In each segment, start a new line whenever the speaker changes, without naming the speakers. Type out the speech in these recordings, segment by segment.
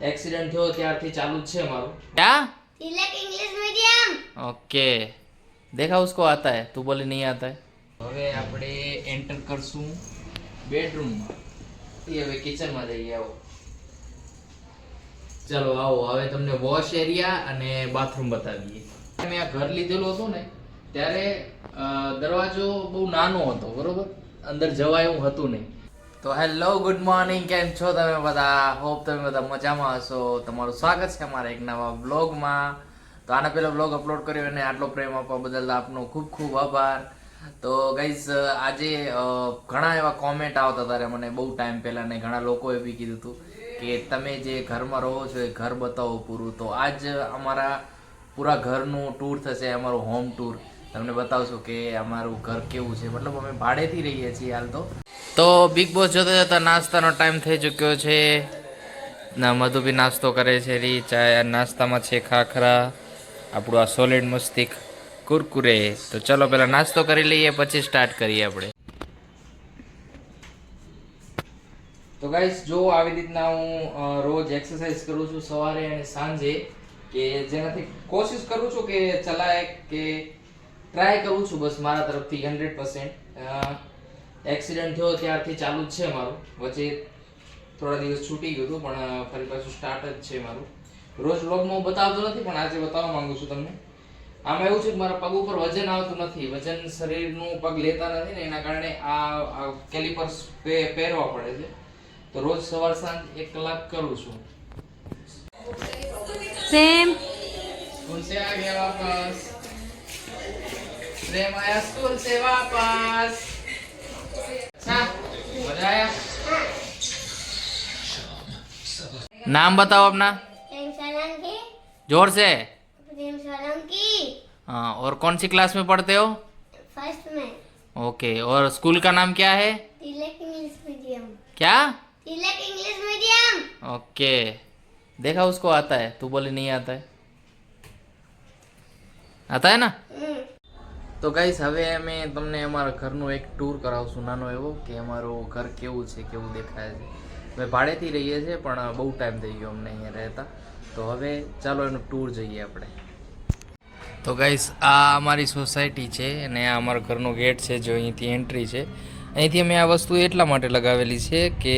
Accident થયો ત્યારથી ચાલુ જ છે મારું क्या
तिलक इंग्लिश मीडियम
ओके देखा उसको आता है तू बोले नहीं आता है હવે આપણે એન્ટર કરશું બેડરૂમમાં એ હવે કિચનમાં જઈએ આવો ચલો આવો હવે તમને વોશ એરિયા અને બાથરૂમ બતાવીએ મેં આ ઘર લીધેલું હતું ને ત્યારે અ, દરવાજો બહુ નાનો હતો બરોબર અંદર જવાય એવું હતું નહીં તો હેલો ગુડ મોર્નિંગ કેમ છો તમે બધા? હોપ તમે બધા મજામાં હશો. તમારું સ્વાગત છે અમારા એક નવા બ્લોગમાં તો આના પહેલો બ્લોગ અપલોડ કર્યો અને આટલો પ્રેમ આપવા બદલ આપનો ખૂબ ખૂબ આભાર. તો ગાઈઝ આજે ઘણા એવા કોમેન્ટ આવતા હતા મને બહુ ટાઈમ પહેલા ને ઘણા લોકોએ બી કીધું હતું કે તમે જે ઘરમાં રહો છો એ ઘર બતાવો પૂરું. તો આજ અમારા પૂરા ઘરનું ટૂર થશે, અમારું હોમ ટૂર તમને બતાવશું કે અમારું ઘર કેવું છે. મતલબ અમે ભાડેથી રહીએ છીએ હાલ તો. તો બિગ બોસ જોતા જોતા નાસ્તાનો ટાઈમ થઈ ચૂક્યો છે. મધુ બી નાસ્તો કરે છે, રી, ચાય નાસ્તામાં છે ખાખરા, આપણું આ સોલિડ મસ્તિક કુરકુરે. તો ચલો પહેલાં નાસ્તો કરી લઈએ, પછી સ્ટાર્ટ કરીએ આપણે. તો ગાઈસ જો આવી રીતના હું રોજ એક્સરસાઇઝ કરું છું સવારે અને સાંજે, કે જેનાથી કોશિશ કરું છું કે ચલાય, કે ટ્રાય કરું છું બસ મારા તરફથી હંડ્રેડ પર્સન્ટ. એક્સિડન્ટ થયો ત્યારથી ચાલુ જ છે મારું. વચ્ચે થોડા દિવસ છૂટી ગયું હતું પણ ફરી પાછું સ્ટાર્ટ જ છે મારું. રોજ વ્લોગમાં બતાવતો નથી પણ આજે બતાવવા માંગુ છું તમને. આમાં એવું છે કે મારા પગ ઉપર વજન આવતું નથી. વજન શરીરનું પગ લેતા નથી ને એના કારણે આ કેલિપર્સ પહેરવા પડે છે. તો રોજ સવાર સાંજ એક કલાક કરું છું. સેમ ગયા વાપસ स्कूल से वापस। अच्छा मज़ा आया नाम बताओ अपना। ज़ोर से। हाँ और कौन सी क्लास में पढ़ते हो?
फ़र्स्ट में।
ओके और स्कूल का नाम क्या है?
Tilak English medium.
क्या?
Tilak English medium.
ओके देखा उसको आता है तू बोले नहीं आता है। आता है ना?
हम्म,
તો ગાઈસ હવે અમે તમને અમારા ઘરનું એક ટૂર કરાવશું નાનો એવો, કે અમારું ઘર કેવું છે, કેવું દેખાય છે. અમે ભાડેથી રહીએ છીએ, પણ બહુ ટાઈમ થઈ ગયો અમને અહીંયા રહેતા. તો હવે ચાલો એનું ટૂર જઈએ આપણે. તો ગાઈસ આ અમારી સોસાયટી છે અને આ અમારા ઘરનો ગેટ છે, જો અહીંથી એન્ટ્રી છે. અહીંથી અમે આ વસ્તુ એટલા માટે લગાવેલી છે કે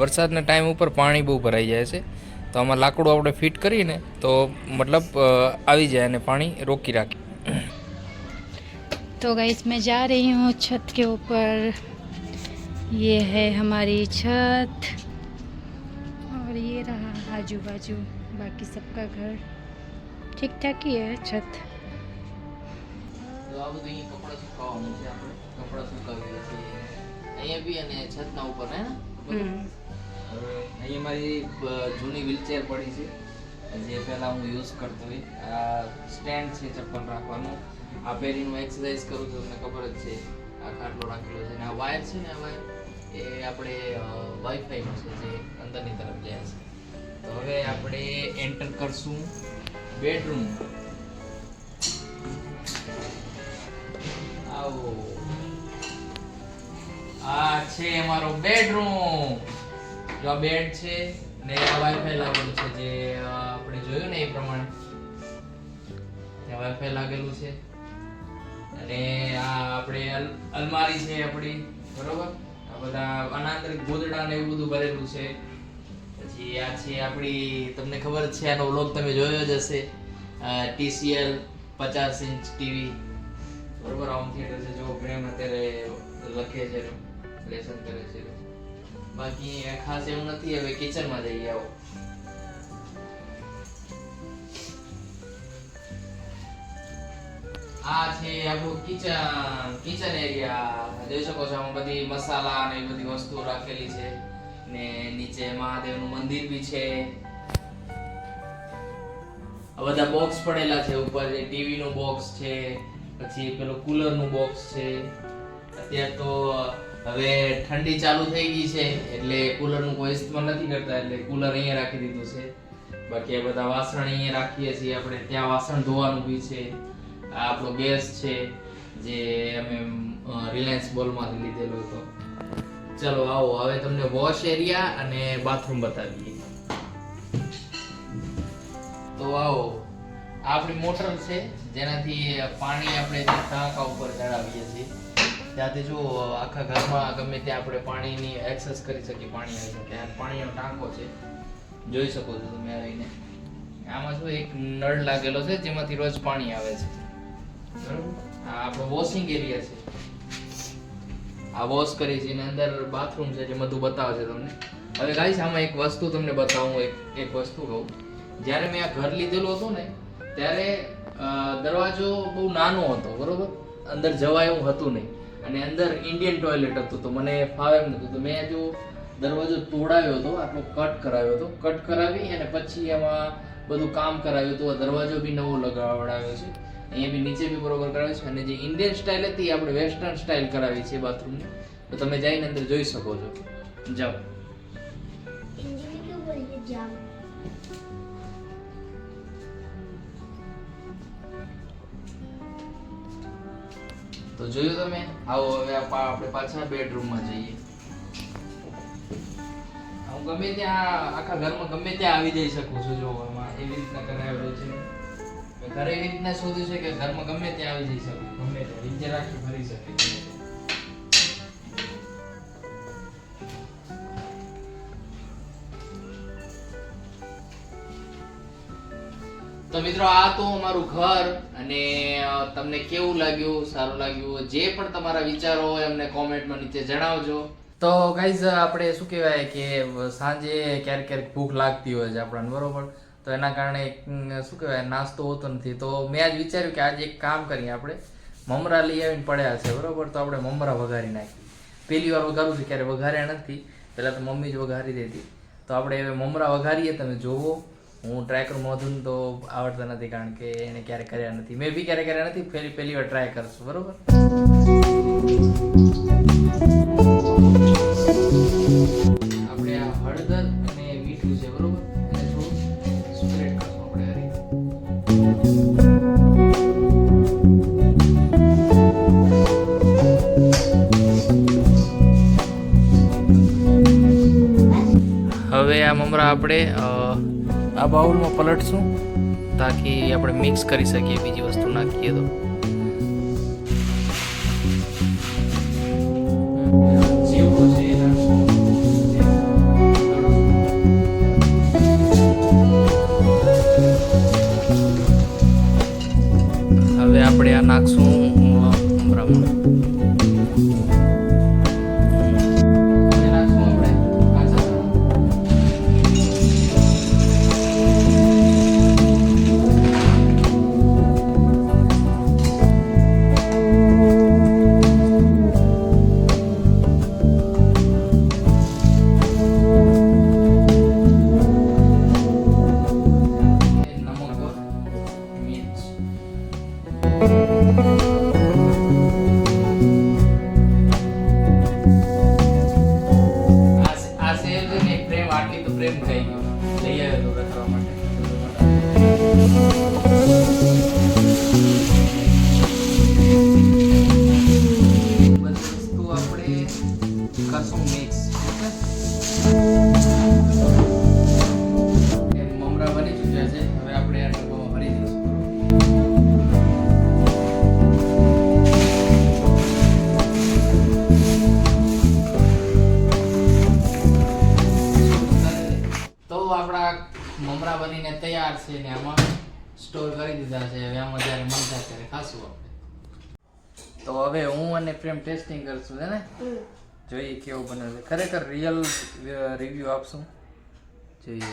વરસાદના ટાઈમ ઉપર પાણી બહુ ભરાઈ જાય છે. તો આમાં લાકડું આપણે ફિટ કરીને, તો મતલબ આવી જાય અને પાણી રોકી રાખે
तो गाइस मैं जा रही हूँ छत के ऊपर ये है हमारी छत और ये रहा आजू बाजू बाकी सबका घर ठीक ठाक ही है छत
તો આ બધું અહીં કપડાં સુકાવવાનું છે આપણે કપડાં સુકાવીએ છીએ અહીંયા બી અને છતના ઉપર હે ને બધું?
हम्म,
હવે અહીંયા મારી બ- જૂની વ્હીલચેર પડી છે જે પહેલા હું યુઝ કરતો હોય, આ સ્ટેન્ડ છે ચપ્પલ રાખવાનું. આ પહેરીને હું એક્સરસાઇઝ કરું છું, તમને ખબર જ છે. આ ખાટલો રાખેલો છે. અને આ વાયર છે ને આ વાયર એ આપણે વાઈફાઈનો છે, જે અંદરની તરફ જાય છે. તો હવે આપણે એન્ટર કરશું બેડરૂમ આવો. આ છે અમારો બેડરૂમ જો બેડ છે ને આ વાઈફાઈ લાગેલું છે, જે જોયું ને એ પ્રમાણે? વાઈફાઈ લાગેલું છે. અને આ આપણે અલમારી છે આપણી, બરોબર? આ બધા અનાંતરિક ગોદડા ને એવું બધું ભરેલું છે. પછી આ છે આપણી, તમને ખબર છે, આનો વ્લોગ તમે જોયો જ હશે. ટીસીએલ પચાસ ઇંચ ટીવી. બરોબર હોમ થિયેટર છે. જો પ્રેમ અત્યારે લખે છે લેસન કરે છે. બાકી ખાસ એવું નથી, હવે કિચનમાં જઈએ આવો. આ છે કિચન કિચન એરિયા જોઈ શકો છો આમાં બધી મસાલા અને બધી વસ્તુઓ રાખેલી છે. ને નીચે મહાદેવનું મંદિર બી છે. આ બધા બોક્સ પડેલા છે ઉપર. જે ટીવી નું બોક્સ છે, પછી પેલો કુલરનું બોક્સ છે. અત્યારે તો હવે ઠંડી ચાલુ થઈ ગઈ છે, એટલે કુલરનું કોઈ ઇસ્તેમાલ નથી કરતા, એટલે કુલર અહીંયા રાખી દીધું છે. બાકી આ બધા વાસણ અહીંયા રાખીએ છીએ આપણે. ત્યાં વાસણ ધોવાનું બી છે. આપણો ગેસ છે, જે અમે રિલાયન્સ બોલમાંથી લીધેલો હતો. ચલો, આવો, હવે તમને વોશ એરિયા અને બાથરૂમ બતાવીએ. તો આવો, આપણી મોટર છે, જેનાથી પાણી આપણે ટાંકા ઉપર ચડાવીએ છીએ. ત્યાંથી જો, આખા ઘરમાં ગમે ત્યાં આપણે પાણીની એક્સેસ કરી શકીએ, પાણી આવી શકે. પાણીનો ટાંકો છે. જોઈ શકો છો તમે આવીને આમાં શું એક નળ લાગેલો છે, જેમાંથી રોજ પાણી આવે છે. આ વોશિંગ એરિયા છે. આ વોશ કરી છે એની અંદર બાથરૂમ છે, જે બધું બતાવે છે તમને. હવે ગાઈસ આમાં એક વસ્તુ તમને બતાવું એક એક વસ્તુ કહું. જ્યારે મેં આ ઘર લીધેલું હતું ને, ત્યારે દરવાજો બહુ નાનો હતો, બરોબર? અંદર જવાય એવું હતું નહીં. અને અંદર ઇન્ડિયન ટોયલેટ હતું, તો મને ફાવે એમ નતું. તો મેં જો દરવાજો તોડાવ્યો હતો, આટલો કટ કરાવ્યો હતો. કટ કરાવી અને પછી એમાં બધું કામ કરાવ્યું હતું દરવાજો બી નવો લગાવડાવ્યો છે. અહીંયા બી નીચે બી બરોબર કરાવ્યો છે અને જે ઇન્ડિયન સ્ટાઇલ હતી આપણે વેસ્ટર્ન સ્ટાઇલ કરાવી છે બાથરૂમની તો તમે જઈને અંદર જોઈ શકો છો. જાઓ. તો જોયું તમે? આવો, હવે આપણે પાછા બેડરૂમમાં જઈએ. ગમે ત્યાં આખા ઘરમાં ગમે ત્યાં આવી જઈ શકું છું જો એવી રીતના કરાવેલું છે. ઘરે એવી રીતના શોધ્યું છે કે ઘરમાં ગમે ત્યાં આવી જઈ શકું, ગમે ત્યાં નીચે રાખી ફરી શકે. તો મિત્રો, આ તો અમારું ઘર અને તમને કેવું લાગ્યું, સારું લાગ્યું, જે પણ તમારા વિચારો હોય અમને કોમેન્ટમાં નીચે જણાવજો. તો ગાઈઝ આપણે શું કહેવાય કે સાંજે ક્યારેક ક્યારેક ભૂખ લાગતી હોય છે આપણને, બરોબર? તો એના કારણે શું કહેવાય, નાસ્તો હોતો નથી. તો મેં આજ વિચાર્યું કે આજે એક કામ કરીએ આપણે. મમરા લઈ આવીને પડ્યા છે, બરોબર? તો આપણે મમરા વઘારી નાખીએ. પહેલી વાર વઘારું છે, ક્યારે વઘાર્યા નથી. પહેલાં તો મમ્મી જ વઘારી દેતી. તો આપણે હવે મમરા વઘારીએ, તમે જોવો. હું ટ્રાય કરું મધુન તો આવડતા નથી કારણ કે એને ક્યારે કર્યા નથી. મેં બી ક્યારે કર્યા નથી પહેલી પહેલી વાર ટ્રાય કરશું, બરોબર? આપણે આ હળદર અને મીઠું છે, બરોબર? હવે આ મમરા આપણે આ બાઉલમાં પલટશું તાકી આપણે મિક્સ કરી શકીએ, બીજી વસ્તુ નાખીએ તો. હવે આપણે આ નાખશું તૈયાર આમાં સ્ટોર કરી દીધા છે. હવે આમાં જ્યારે મન થાય ત્યારે ખાશું આપણે. તો હવે હું અને પ્રેમ ટેસ્ટિંગ કરશું છે ને? જોઈએ કેવું બને છે. ખરેખર રિયલ રિવ્યુ આપશું. જોઈએ.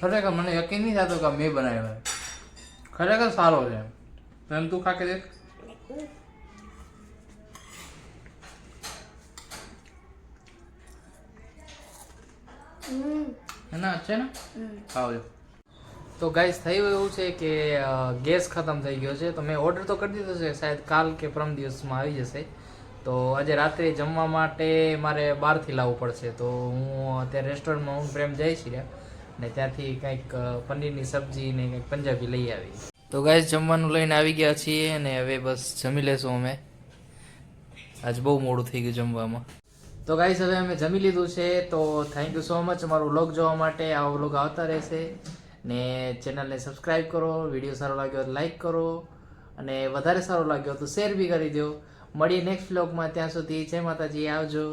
ખરેખર મને યકીન નહીં થતું કે મેં બનાવ્યો. ખરેખર સારો છે એમ. તું ખા કે દેખ ના છે ને? આવજો. તો ગાઈસ થયું એવું છે કે ગેસ ખતમ થઈ ગયો છે તો મેં ઓર્ડર તો કરી દીધો છે શાયદ કાલ કે પરમ દિવસમાં આવી જશે. તો આજે રાત્રે જમવા માટે મારે બહારથી લાવવું પડશે તો હું અત્યારે રેસ્ટોરન્ટમાં હું પ્રેમ જઈશ છીએ ને ત્યાંથી કંઈક પનીરની સબ્જી ને કંઈક પંજાબી લઈ આવી. તો ગાઈસ જમવાનું લઈને આવી ગયા છીએ અને હવે બસ જમી લેશું અમે. આજ બહુ મોડું થઈ ગયું જમવામાં. તો ગાઈસ હવે અમે જમી લીધું છે, તો થેન્ક યુ સો મચ અમારો વ્લોગ જોવા માટે આવો વ્લોગ આવતા રહેશે. ને ચેનલને સબસ્ક્રાઈબ કરો વીડિયો સારો લાગ્યો તો લાઈક કરો, અને વધારે સારો લાગ્યો તો શેર બી કરી દો મળીએ નેક્સ્ટ વ્લોગમાં ત્યાં સુધી જય માતાજી, આવજો.